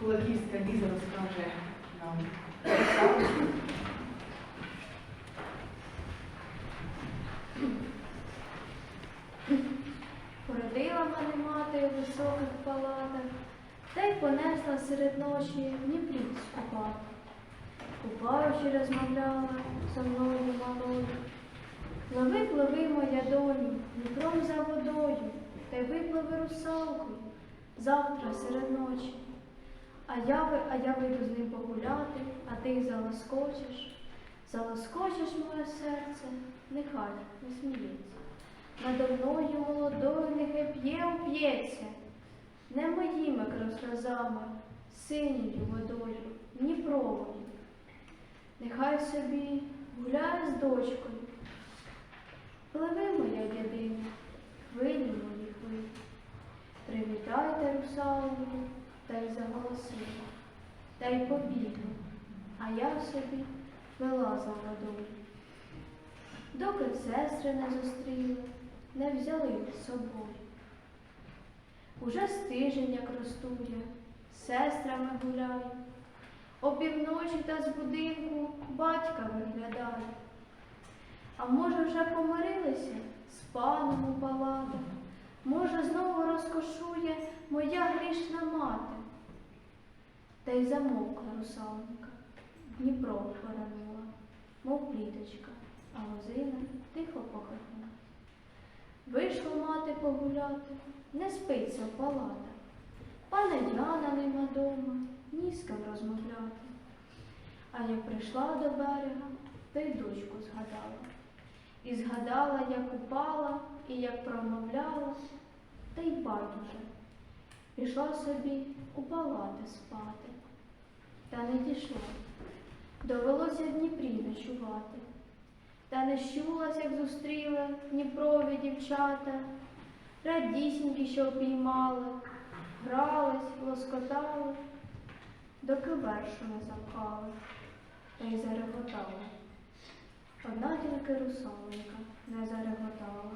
Кулаківська Ліза розкаже нам. Породила мене мати у високих палатах, та й понесла серед ночі в Дніпрі скупати. Купаючи, розмовляла зо мною малою. Пливи, пливи, моя доню, Дніпром за водою, та й випливи русалкою завтра серед ночі. А я, ви- а я вийду з ним погуляти, а ти залоскочиш. Залоскочиш моє серце, нехай не сміється. Надо мною молодою нехай п'є уп'ється, не моїми красозами, синьою водою, Дніпровою. Нехай собі гуляє з дочкою. Пливи, моя єдина, хвилі мої хвилі. Привітайте русалку, та й заголосила, та й побігла, а я собі вела за водою. Доки сестри не зустріли, не взяли з собою. Уже стижень, як ростує, з сестрами гуляю, опівночі та з будинку батька виглядає. А може, вже помирилися з паном у палатах, може, знову розкошує моя грішна мати. Та й замовкла русалка, Дніпро поранула, мов пліточка, а лозина тихо похихнула. Вийшла мати погуляти, не спиться в палатах. Пана Яна нема дома, ні розмовляти. А як прийшла до берега, то й дочку згадала. І згадала, як упала і як промовляла, та й байдуже. Пішла собі у палати спати, та не дійшла. Довелося в Дніпрі ночувати. Та не щулась, як зустріли Дніпрові дівчата, радісінькі, що обіймали, грались, лоскотали, доки вершу не запхали, та й зареготали. Одна тільки русалонька не зареготала.